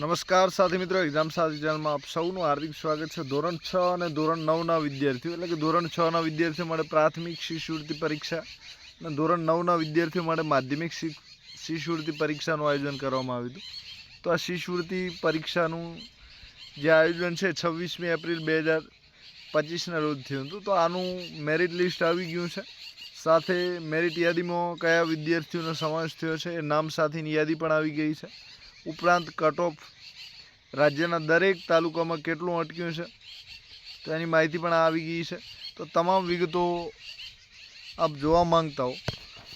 નમસ્કાર સાથી મિત્રો, એક્ઝામ સાથી ચેનલમાં આપ સૌનું હાર્દિક સ્વાગત છે. ધોરણ છ અને ધોરણ નવના વિદ્યાર્થીઓ, એટલે કે ધોરણ છના વિદ્યાર્થીઓ માટે પ્રાથમિક શિષ્યવૃત્તિ પરીક્ષા અને ધોરણ નવના વિદ્યાર્થીઓ માટે માધ્યમિક શિષ્યવૃત્તિ પરીક્ષાનું આયોજન કરવામાં આવ્યું હતું. તો આ શિષ્યવૃત્તિ પરીક્ષાનું જે આયોજન છે, છવ્વીસમી એપ્રિલ બે હજાર પચીસના રોજ થયું હતું. તો આનું મેરિટ લિસ્ટ આવી ગયું છે. સાથે મેરિટ યાદીમાં કયા વિદ્યાર્થીઓનો સમાવેશ થયો છે, એ નામ સાથેની યાદી પણ આવી ગઈ છે. ઉપરાંત કટ ઓફ રાજ્યના દરેક તાલુકામાં કેટલું અટક્યું છે, તો એની માહિતી પણ આવી ગઈ છે. તો તમામ વિગતો આપ જોવા માંગતા હો,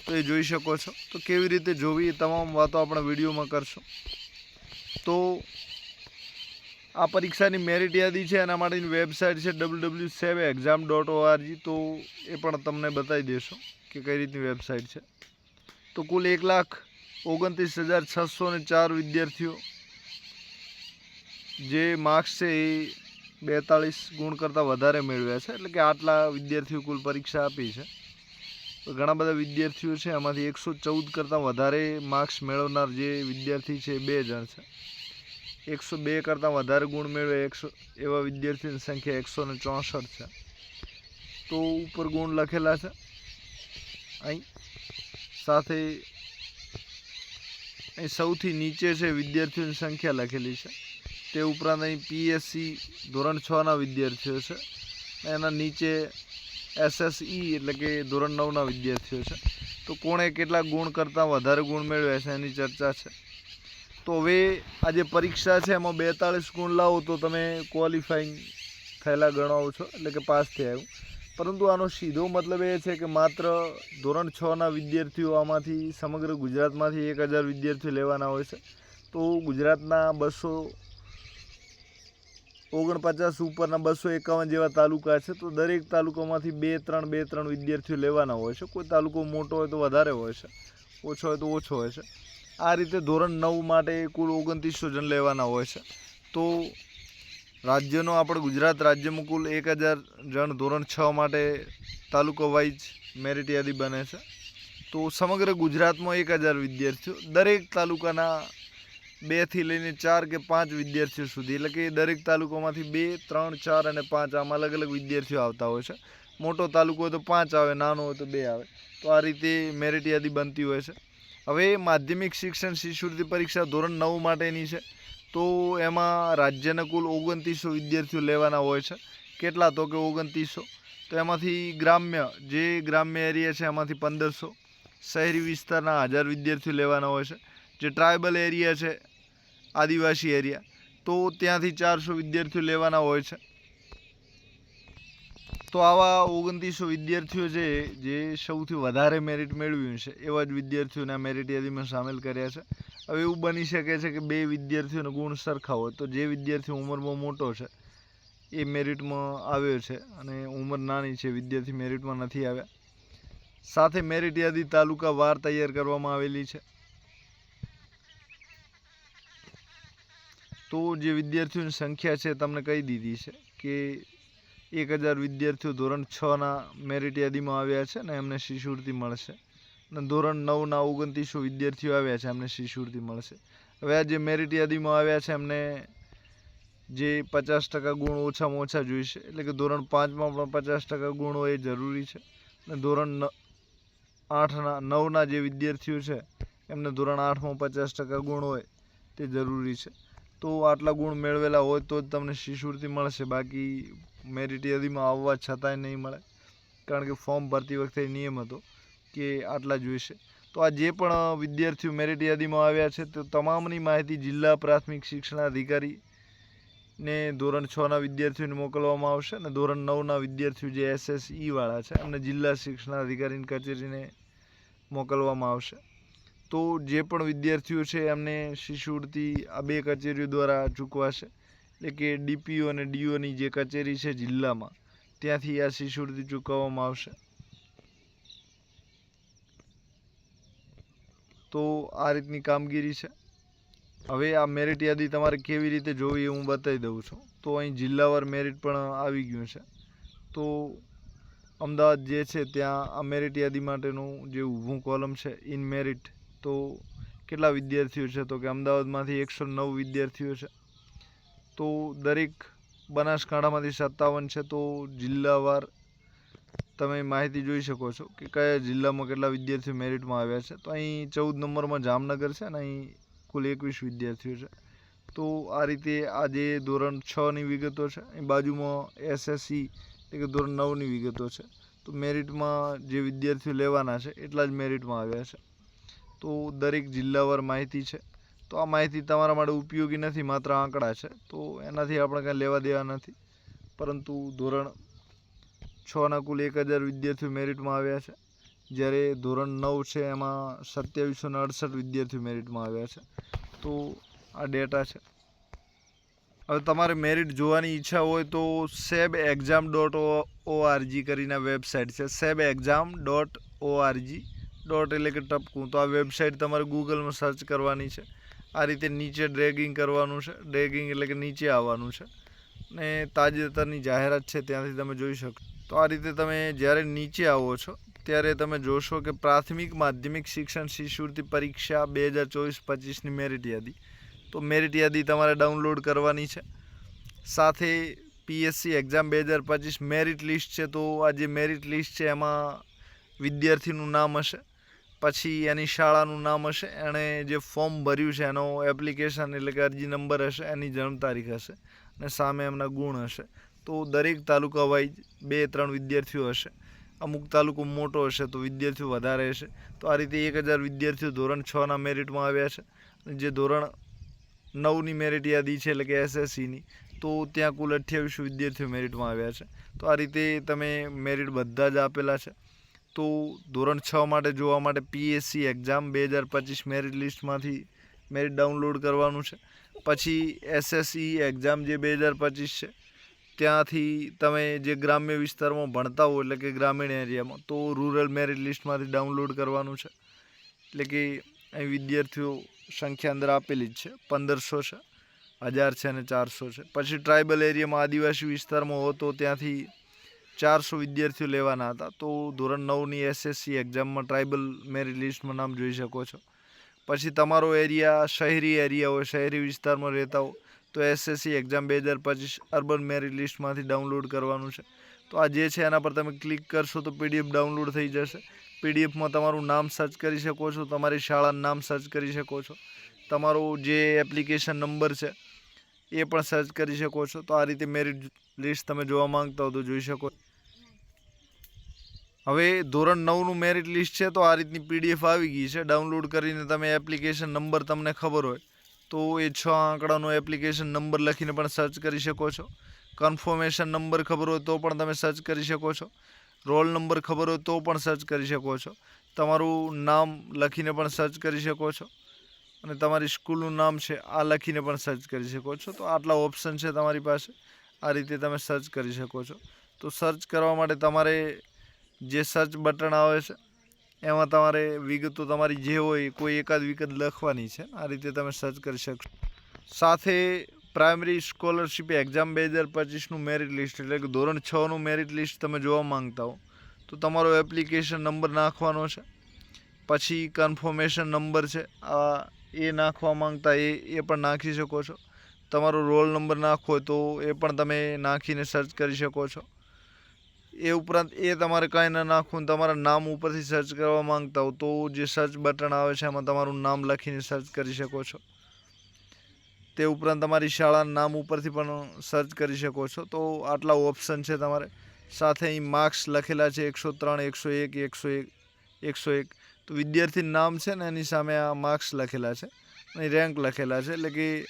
તો એ જોઈ શકો છો. તો કેવી રીતે જોવી એ તમામ વાતો આપણે વિડીયોમાં કરશું. તો આ પરીક્ષાની મેરિટ યાદી છે, એના માટેની વેબસાઇટ છે W W SEB exam dot O R G તો એ પણ તમને બતાવી દેશો કે કઈ રીતની વેબસાઇટ છે. તો કુલ એક લાખ ઓગણત્રીસ હજાર છસો ને ચાર વિદ્યાર્થીઓ. જે માર્ક્સ છે એ બેતાળીસ ગુણ કરતાં વધારે મેળવ્યા છે. એટલે કે આટલા વિદ્યાર્થીઓ કુલ પરીક્ષા આપી છે. ઘણા બધા વિદ્યાર્થીઓ છે, એમાંથી એકસો ચૌદ કરતાં વધારે માર્ક્સ મેળવનાર જે વિદ્યાર્થી છે બે જણ છે. એકસો બે કરતાં વધારે ગુણ મેળવે એકસો, એવા વિદ્યાર્થીની સંખ્યા એકસો ને ચોસઠ છે. તો ઉપર ગુણ લખેલા છે. અહીં સાથે અહીં સૌથી નીચે છે વિદ્યાર્થીઓની સંખ્યા લખેલી છે. તે ઉપરાંત અહીં પીએસસી ધોરણ છના વિદ્યાર્થીઓ છે. એના નીચે એસએસઈ એટલે કે ધોરણ નવના વિદ્યાર્થીઓ છે. તો કોણે કેટલા ગુણ કરતાં વધારે ગુણ મેળવ્યા છે એની ચર્ચા છે. તો હવે આ જે પરીક્ષા છે એમાં બેતાળીસ ગુણ લાવો તો તમે ક્વોલિફાઈંગ થયેલા ગણાવો છો. એટલે કે પાસ થયા એવું. પરંતુ આનો સીધો મતલબ એ છે કે માત્ર ધોરણ છના વિદ્યાર્થીઓ આમાંથી સમગ્ર ગુજરાતમાંથી એક હજાર વિદ્યાર્થીઓ લેવાના હોય છે. તો ગુજરાતના બસો ઓગણપચાસ ઉપરના બસો એકાવન જેવા તાલુકા છે, તો દરેક તાલુકામાંથી બે ત્રણ બે ત્રણ વિદ્યાર્થીઓ લેવાના હોય છે. કોઈ તાલુકો મોટો હોય તો વધારે હોય છે, ઓછો હોય તો ઓછો હોય છે. આ રીતે ધોરણ નવ માટે કુલ ઓગણત્રીસો જણ લેવાના હોય છે. તો રાજ્યનો આપણે ગુજરાત રાજ્યમાં કુલ એક હજાર જણ ધોરણ છ માટે તાલુકો વાઇઝ મેરિટ યાદી બને છે. તો સમગ્ર ગુજરાતમાં એક હજાર વિદ્યાર્થીઓ દરેક તાલુકાના બેથી લઈને ચાર કે પાંચ વિદ્યાર્થીઓ સુધી, એટલે કે દરેક તાલુકામાંથી બે, ત્રણ, ચાર અને પાંચ આમ અલગ અલગ વિદ્યાર્થીઓ આવતા હોય છે. મોટો તાલુકો હોય તો પાંચ આવે, નાનો હોય તો બે આવે. તો આ રીતે મેરિટ યાદી બનતી હોય છે. હવે માધ્યમિક શિક્ષણ શિષ્યવૃત્તિ પરીક્ષા ધોરણ નવ માટેની છે. તો એમાં રાજ્યના કુલ ઓગણત્રીસો વિદ્યાર્થીઓ લેવાના હોય છે. કેટલા તો કે ઓગણત્રીસો? તો એમાંથી ગ્રામ્ય, જે ગ્રામ્ય એરિયા છે એમાંથી પંદરસો. શહેરી વિસ્તારના હજાર વિદ્યાર્થીઓ લેવાના હોય છે. જે ટ્રાઇબલ એરિયા છે, આદિવાસી એરિયા, તો ત્યાંથી ચારસો વિદ્યાર્થીઓ લેવાના હોય છે. તો આવા ઓગણત્રીસો વિદ્યાર્થીઓ છે જે સૌથી વધારે મેરિટ મેળવ્યું છે, એવા જ વિદ્યાર્થીઓને મેરિટ યાદીમાં સામેલ કર્યા છે. હવે એવું બની શકે છે કે બે વિદ્યાર્થીઓનો ગુણ સરખા હોય, તો જે વિદ્યાર્થી ઉંમરમાં મોટો છે, એ મેરિટમાં આવ્યો છે અને ઉંમર નાની છે, વિદ્યાર્થી મેરિટમાં નથી આવ્યા. સાથે મેરિટ યાદી તાલુકા વાર તૈયાર કરવામાં આવેલી છે. તો જે વિદ્યાર્થીઓની સંખ્યા છે, તમને કહી દીધી છે કે એક હજાર વિદ્યાર્થીઓ ધોરણ છના મેરિટ યાદીમાં આવ્યા છે અને એમને શિષ્યવૃત્તિ મળશે. અને ધોરણ નવના ઓગણત્રીસો વિદ્યાર્થીઓ આવ્યા છે, એમને શિષ્યવૃત્તિ મળશે. હવે આ જે મેરિટ યાદીમાં આવ્યા છે, એમને જે પચાસ ટકા ગુણ ઓછામાં ઓછા જોઈશે. એટલે કે ધોરણ પાંચમાં પણ પચાસ ટકા ગુણ હોય એ જરૂરી છે. અને ધોરણ આઠના નવના જે વિદ્યાર્થીઓ છે, એમને ધોરણ આઠમાં પચાસ ટકા ગુણ હોય તે જરૂરી છે. તો આટલા ગુણ મેળવેલા હોય તો જ તમને શિષ્યવૃત્તિ મળશે. બાકી મેરિટ યાદીમાં આવવા છતાંય નહીં મળે. કારણ કે ફોર્મ ભરતી વખતે નિયમ હતો. કે આટલા જોઈશે? તો આ જે પણ વિદ્યાર્થીઓ મેરિટ યાદીમાં આવ્યા છે, તો તમામની માહિતી જિલ્લા પ્રાથમિક શિક્ષણાધિકારી ને ધોરણ છના વિદ્યાર્થીઓને મોકલવામાં આવશે અને ધોરણ નવના વિદ્યાર્થીઓ જે એસએસઈ વાળા છે, એમને જિલ્લા શિક્ષણાધિકારીની કચેરીને મોકલવામાં આવશે. તો જે પણ વિદ્યાર્થીઓ છે, એમને શિષ્યવૃત્તિ આ બે કચેરીઓ દ્વારા ચૂકવાશે. એટલે કે ડીપીઓ અને ડીઓની જે કચેરી છે જિલ્લામાં, ત્યાંથી આ શિષ્યવૃત્તિ ચૂકવવામાં આવશે. તો આ રીતની કામગીરી છે. હવે આ મેરિટ યાદી તમારે કેવી રીતે જોવી એ હું બતાવી દઉં છું. તો અહીં જિલ્લાવાર મેરિટ પણ આવી ગયું છે. તો અમદાવાદ જે છે ત્યાં આ મેરિટ યાદી માટેનું જે ઊભું કોલમ છે ઇન મેરિટ તો કેટલા વિદ્યાર્થીઓ છે? તો કે અમદાવાદમાંથી એકસો નવ વિદ્યાર્થીઓ છે. તો દરેક બનાસકાંઠામાંથી સત્તાવન છે. તો જિલ્લાવાર તમે માહિતી જોઈ શકો છો કે કયા જિલ્લામાં કેટલા વિદ્યાર્થીઓ મેરિટમાં આવ્યા છે. તો અહીં ચૌદ નંબરમાં જામનગર છે અને અહીં કુલ એકવીસ વિદ્યાર્થીઓ છે. તો આ રીતે આ જે ધોરણ છની વિગતો છે અહીં બાજુમાં એસએસસી એટલે કે ધોરણ નવની વિગતો છે. તો મેરિટમાં જે વિદ્યાર્થીઓ લેવાના છે, એટલા જ મેરિટમાં આવ્યા છે. તો દરેક જિલ્લાવાર માહિતી છે. તો આ માહિતી તમારા માટે ઉપયોગી નથી, માત્ર આંકડા છે. તો એનાથી આપણે કાંઈ લેવા દેવા નથી. પરંતુ ધોરણ છના કુલ એક હજાર વિદ્યાર્થીઓ મેરિટમાં આવ્યા છે. જ્યારે ધોરણ નવ છે એમાં સત્યાવીસો ને અડસઠ વિદ્યાર્થીઓ મેરિટમાં આવ્યા છે. તો આ ડેટા છે. હવે તમારે મેરિટ જોવાની ઈચ્છા હોય તો SEB exam dot O R G કરીને વેબસાઇટ છે. SEB exam dot O R G dot એટલે કે ટપકું. તો આ વેબસાઇટ તમારે ગૂગલમાં સર્ચ કરવાની છે. આ રીતે નીચે ડ્રેગિંગ કરવાનું છે. ડ્રેગિંગ એટલે કે નીચે આવવાનું છે. ને તાજેતરની જાહેરાત છે. ત્યાંથી તમે જોઈ શકો તો આ રીતે તમે જ્યારે નીચે આવો છો, ત્યારે તમે જોશો કે પ્રાથમિક માધ્યમિક શિક્ષણ શિષ્યવૃત્તિ પરીક્ષા બે હજાર ચોવીસ પચીસની મેરિટ યાદી. તો મેરિટ યાદી તમારે ડાઉનલોડ કરવાની છે. સાથે પીએસસી એક્ઝામ બે હજાર પચીસ મેરિટ લિસ્ટ છે, તો આ જે મેરિટ લિસ્ટ છે એમાં વિદ્યાર્થીનું નામ હશે, પછી એની શાળાનું નામ હશે એણે જે ફોર્મ ભર્યું છે એનો એપ્લિકેશન એટલે કે અરજી નંબર હશે, એની જન્મ તારીખ હશે, અને સામે એમના ગુણ હશે. તો દરેક તાલુકા વાઇઝ બે, ત્રણ વિદ્યાર્થીઓ હશે. અમુક તાલુકો મોટો હશે તો વિદ્યાર્થીઓ વધારે હશે. તો આ રીતે એક હજાર વિદ્યાર્થીઓ ધોરણ છના મેરિટમાં આવ્યા છે. જે ધોરણ નવની મેરિટ યાદી છે એટલે કે એસએસસીની તો ત્યાં કુલ અઠ્યાવીસ વિદ્યાર્થીઓ મેરિટમાં આવ્યા છે. તો આ રીતે તમે મેરિટ બધા જ આપેલા છે. તો ધોરણ છ માટે જોવા માટે પીએસસી એક્ઝામ બે હજાર પચીસ મેરિટ લિસ્ટમાંથી મેરિટ ડાઉનલોડ કરવાનું છે. પછી એસએસસી એક્ઝામ જે બે હજાર પચીસ છે ત્યાંથી તમે જે ગ્રામ્ય વિસ્તારમાં ભણતા હો, એટલે કે ગ્રામીણ એરિયામાં, તો રૂરલ મેરિટ લિસ્ટમાંથી ડાઉનલોડ કરવાનું છે. એટલે કે અહીં વિદ્યાર્થીઓ સંખ્યા અંદર આપેલી જ છે. પંદરસો છે, હજાર છે અને ચારસો છે. પછી ટ્રાઇબલ એરિયામાં આદિવાસી વિસ્તારમાં હો, તો ત્યાંથી ચારસો વિદ્યાર્થીઓ લેવાના હતા. તો ધોરણ નવની એસએસસી એક્ઝામમાં ટ્રાઇબલ મેરિટ લિસ્ટમાં નામ જોઈ શકો છો. પછી તમારો એરિયા શહેરી એરિયા હોય, શહેરી વિસ્તારમાં રહેતા હો તો એસએસસી એક્ઝામ બે હજાર પચીસ અર્બન મેરિટ લિસ્ટમાંથી ડાઉનલોડ કરવાનું છે. તો આ જે છે એના પર તમે ક્લિક કરશો તો પીડીએફ ડાઉનલોડ થઈ જશે. પીડીએફમાં તમારું નામ સર્ચ કરી શકો છો, તમારી શાળાનું નામ સર્ચ કરી શકો છો, તમારો જે એપ્લિકેશન નંબર છે એ પણ સર્ચ કરી શકો છો. તો આ રીતે મેરિટ લિસ્ટ તમે જોવા માંગતા હો તો જોઈ શકો હવે ધોરણ નવનું મેરિટ લિસ્ટ છે તો આ રીતની પીડીએફ આવી ગઈ છે. ડાઉનલોડ કરીને તમે એપ્લિકેશન નંબર તમને ખબર હોય. તો એ છ આંકડાનો એપ્લિકેશન નંબર લખીને પણ સર્ચ કરી શકો છો. કન્ફર્મેશન નંબર ખબર હોય તો પણ તમે સર્ચ કરી શકો છો. રોલ નંબર ખબર હોય તો પણ સર્ચ કરી શકો છો. તમારું નામ લખીને પણ સર્ચ કરી શકો છો. અને તમારી સ્કૂલનું નામ છે, આ લખીને પણ સર્ચ કરી શકો છો. તો આટલા ઓપ્શન છે તમારી પાસે. આ રીતે તમે સર્ચ કરી શકો છો. તો સર્ચ કરવા માટે તમારે જે સર્ચ બટન આવે છે એમાં તમારે વિગતો તમારી જે હોય કોઈ એકાદ વિગત લખવાની છે. આ રીતે તમે સર્ચ કરી શકશો. સાથે પ્રાઇમરી સ્કોલરશિપ એક્ઝામ બે હજાર પચીસનું મેરિટ લિસ્ટ એટલે કે ધોરણ છનું મેરિટ લિસ્ટ તમે જોવા માંગતા હો. તો તમારો એપ્લિકેશન નંબર નાખવાનો છે. પછી કન્ફર્મેશન નંબર છે. આ એ નાખવા માંગતા એ એ પણ નાખી શકો છો. તમારો રોલ નંબર નાખવો હોય તો એ પણ તમે નાખીને સર્ચ કરી શકો છો. એ ઉપરાંત એ તમારે કાંઈ ન નાખવું તમારા નામ ઉપરથી સર્ચ કરવા માંગતા હો, તો જે સર્ચ બટન આવે છે, એમાં તમારું નામ લખીને સર્ચ કરી શકો છો. તે ઉપરાંત તમારી શાળાના નામ ઉપરથી પણ સર્ચ કરી શકો છો. તો આટલા ઓપ્શન છે તમારે. સાથે અહીં માર્ક્સ લખેલા છે, એકસો ત્રણ, એકસો એક એકસો એક એકસો એક. તો વિદ્યાર્થી નામ છે ને, એની સામે આ માર્ક્સ લખેલા છે. અહીં રેન્ક લખેલા છે, એટલે કે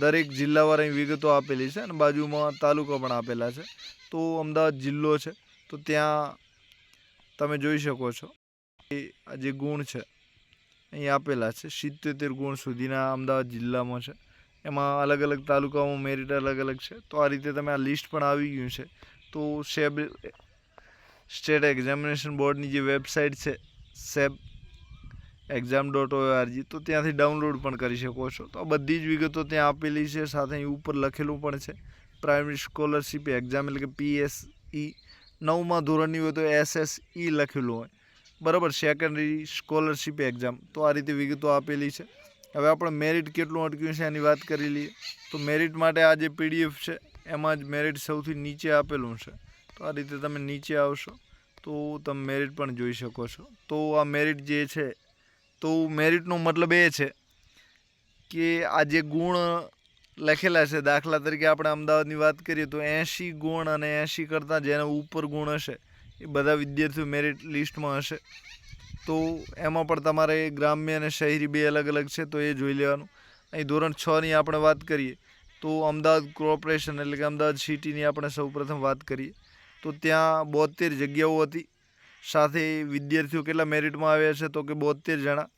દરેક જિલ્લાવાર અહીં વિગતો આપેલી છે અને બાજુમાં તાલુકા પણ આપેલા છે. તો અમદાવાદ જિલ્લો છે. તો ત્યાં તમે જોઈ શકો છો આ જે ગુણ છે, અહીં આપેલા છે. સિત્તોતેર ગુણ સુધીના અમદાવાદ જિલ્લામાં છે. એમાં અલગ અલગ તાલુકામાં મેરિટ અલગ અલગ છે. તો આ રીતે તમે આ લિસ્ટ પણ આવી ગયું છે. તો સેબ સ્ટેટ એક્ઝામિનેશન બોર્ડની જે વેબસાઇટ છે સેબ એક્ઝામ ડોટ ઓઆરજી તો ત્યાંથી ડાઉનલોડ પણ કરી શકો છો. તો બધી જ વિગતો ત્યાં આપેલી છે, સાથે અહીં ઉપર લખેલું પણ છે. પ્રાઇમરી સ્કોલરશીપ એક્ઝામ એટલે કે પીએસઈ નવમાં ધોરણની હોય તો એસએસઈ લખેલું હોય. બરાબર સેકન્ડરી સ્કોલરશીપ એક્ઝામ તો આ રીતે વિગતો આપેલી છે. હવે આપણે મેરિટ કેટલું અટક્યું છે એની વાત કરી લઈએ. તો મેરિટ માટે આ જે પીડીએફ છે, એમાં જ મેરિટ સૌથી નીચે આપેલું છે. તો આ રીતે તમે નીચે આવશો, તો તમે મેરિટ પણ જોઈ શકો છો. તો આ મેરિટ જે છે તો મેરિટનો મતલબ એ છે કે આ જે ગુણ લખેલા છે, દાખલા તરીકે આપણે અમદાવાદની વાત કરીએ તો એંશી ગુણ અને એંશી કરતાં જેના ઉપર ગુણ હશે, એ બધા વિદ્યાર્થીઓ મેરિટ લિસ્ટમાં હશે. તો એમાં પણ તમારે ગ્રામ્ય અને શહેરી બે અલગ અલગ છે, તો એ જોઈ લેવાનું. અહીં ધોરણ છની આપણે વાત કરીએ, તો અમદાવાદ કોર્પોરેશન એટલે કે અમદાવાદ સિટીની આપણે સૌપ્રથમ વાત કરીએ, તો ત્યાં બોતેર જગ્યાઓ હતી. સાથે વિદ્યાર્થીઓ કેટલા મેરિટમાં આવ્યા છે તો કે બોતેર જણા.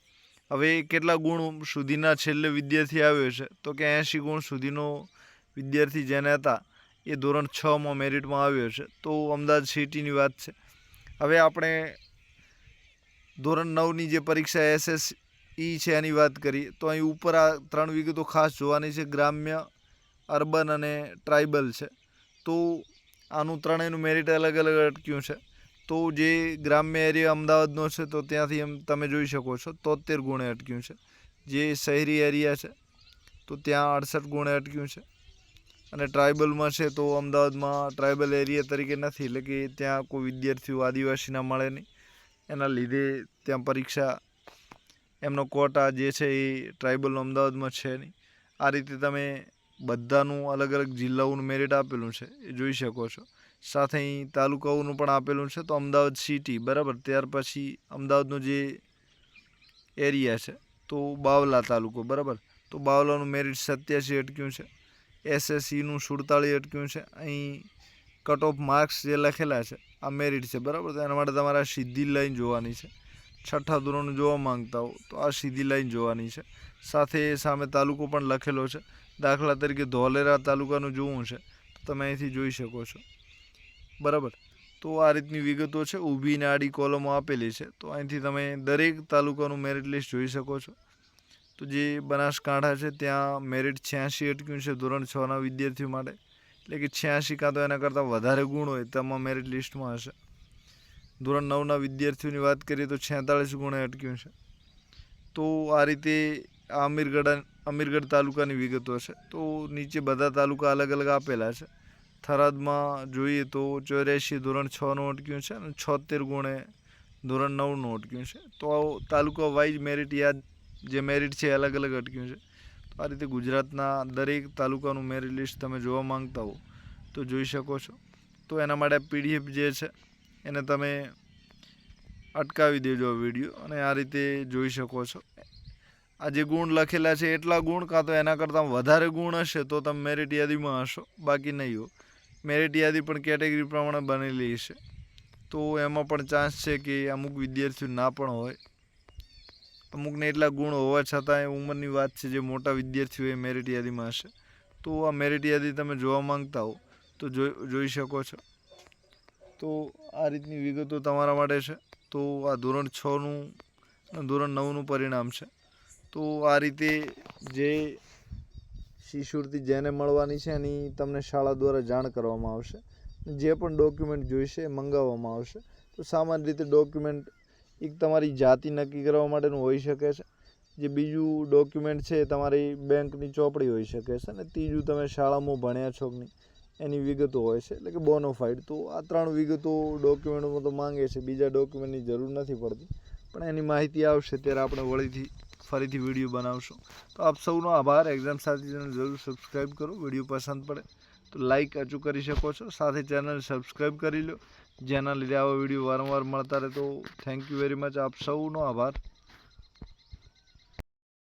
હવે કેટલા ગુણ સુધીના છેલ્લે વિદ્યાર્થી આવ્યો છે તો કે એંશી ગુણ સુધીનો વિદ્યાર્થી જેને હતા એ ધોરણ છમાં મેરિટમાં આવ્યો છે. તો અમદાવાદ સિટીની વાત છે. હવે આપણે ધોરણ નવની જે પરીક્ષા એસએસ ઈ છે એની વાત કરીએ તો અહીં ઉપર આ ત્રણ વિગતો ખાસ જોવાની છે. ગ્રામ્ય, અર્બન અને ટ્રાઇબલ છે. તો આનું ત્રણેયનું મેરિટ અલગ અલગ અટક્યું છે. તો જે ગ્રામ્ય એરિયા અમદાવાદનો છે, તો ત્યાંથી એમ તમે જોઈ શકો છો, તોતેર ગુણે અટક્યું છે. જે શહેરી એરિયા છે, તો ત્યાં અડસઠ ગુણે અટક્યું છે. અને ટ્રાઇબલમાં છે, તો અમદાવાદમાં ટ્રાઇબલ એરિયા તરીકે નથી, એટલે કે ત્યાં કોઈ વિદ્યાર્થીઓ આદિવાસીના મળે નહીં. એના લીધે ત્યાં પરીક્ષા, એમનો કોટા જે છે, એ ટ્રાઇબલ અમદાવાદમાં છે નહીં. આ રીતે તમે બધાનું અલગ અલગ જિલ્લાઓનું મેરિટ આપેલું છે, એ જોઈ શકો છો. સાથે તાલુકાઓનું પણ આપેલું છે, તો અમદાવાદ સિટી બરાબર? ત્યાર પછી અમદાવાદનો જે એરિયા છે, તો બાવલા તાલુકો, બરાબર? તો બાવલાનું મેરિટ સત્યાસી અટક્યું છે એસએસસીનું સુડતાળીસ અટક્યું છે, અહીં કટ ઓફ માર્ક્સ જે લખેલા છે, આ મેરિટ છે, બરાબર? તો એના માટે તમારે આ સીધી લાઈન જોવાની છે. છઠ્ઠા ધોરણ જોવા માંગતા હો, તો આ સીધી લાઈન જોવાની છે. સાથે સામે તાલુકો પણ લખેલો છે. દાખલા તરીકે ધોલેરા તાલુકાનું જોવું છે, તો તમે અહીંથી જોઈ શકો છો. બરાબર. તો આ રીતની વિગતો છે, ઊભી ને આડી કોલમો આપેલી છે. તો અહીંથી તમે દરેક તાલુકાનું મેરિટ લિસ્ટ જોઈ શકો છો. તો જે બનાસકાંઠા છે, ત્યાં મેરિટ છ્યાસી અટક્યું છે ધોરણ છના વિદ્યાર્થીઓ માટે. એટલે કે છ્યાસી કાં તો એના કરતાં વધારે ગુણ હોય તેમાં મેરિટ લિસ્ટમાં હશે. ધોરણ નવના વિદ્યાર્થીઓની વાત કરીએ તો છેતાળીસ ગુણે અટક્યું છે. તો આ રીતે આ અમીરગઢ અમીરગઢ તાલુકાની વિગતો છે. તો નીચે બધા તાલુકા અલગ અલગ આપેલા છે. થરાદમાં જોઈએ તો ચોર્યાસી ધોરણ છનું અટક્યું છે અને છોતેર ગુણે ધોરણ નવનું અટક્યું છે. તો તાલુકા વાઇઝ મેરિટ યાદ જે મેરિટ છે અલગ અલગ અટક્યું છે. તો આ રીતે ગુજરાતના દરેક તાલુકાનું મેરિટ લિસ્ટ તમે જોવા માંગતા હો તો જોઈ શકો છો. તો એના માટે પીડીએફ જે છે એને તમે અટકાવી દેજો વીડિયો અને આ રીતે જોઈ શકો છો. આ જે ગુણ લખેલા છે એટલા ગુણ કાં તો એના કરતાં વધારે ગુણ હશે તો તમે મેરિટ યાદીમાં હશો, બાકી નહીં હો. મેરિટ યાદી પણ કેટેગરી પ્રમાણે બનેલી હશે. તો એમાં પણ ચાન્સ છે કે અમુક વિદ્યાર્થીઓ ના પણ હોય. અમુકને એટલા ગુણ હોવા છતાં એ ઉંમરની વાત છે જે મોટા વિદ્યાર્થીઓ એ મેરિટ યાદીમાં હશે. તો આ મેરિટ યાદી તમે જોવા માંગતા હો, તો જોઈ શકો છો. તો આ રીતની વિગતો તમારા માટે છે. તો આ ધોરણ છનું ધોરણ નવનું પરિણામ છે. તો આ રીતે જે શિષ્યવૃત્તિ જેને મળવાની છે એની તમને શાળા દ્વારા જાણ કરવામાં આવશે. જે પણ ડોક્યુમેન્ટ જોઈશે એ મંગાવવામાં આવશે. તો સામાન્ય રીતે ડોક્યુમેન્ટ એક તમારી જાતિ નક્કી કરવા માટેનું હોઈ શકે છે. જે બીજું ડોક્યુમેન્ટ છે એ તમારી બેંકની ચોપડી હોઈ શકે છે અને ત્રીજું તમે શાળામાં ભણ્યા છો નહીં, એની વિગતો હોય છે. એટલે કે બોનોફાઇડ તો આ ત્રણ વિગતો ડોક્યુમેન્ટમાં તો માંગે છે. બીજા ડોક્યુમેન્ટની જરૂર નથી પડતી. પણ એની માહિતી આવશે ત્યારે આપણે વળીથી ફરીથી વીડિયો બનાવશું. તો આપ સૌનો આભાર. એક્ઝામ સાથી ચેનલ જરૂર સબસ્ક્રાઈબ કરો. વીડિયો પસંદ પડે તો લાઇક હજુ કરી શકો છો. સાથે ચેનલ સબસ્ક્રાઈબ કરી લો. જેના લીધે આવા વીડિયો વારંવાર મળતા રહે તો થેન્ક યુ વેરી મચ આપ સૌનો આભાર.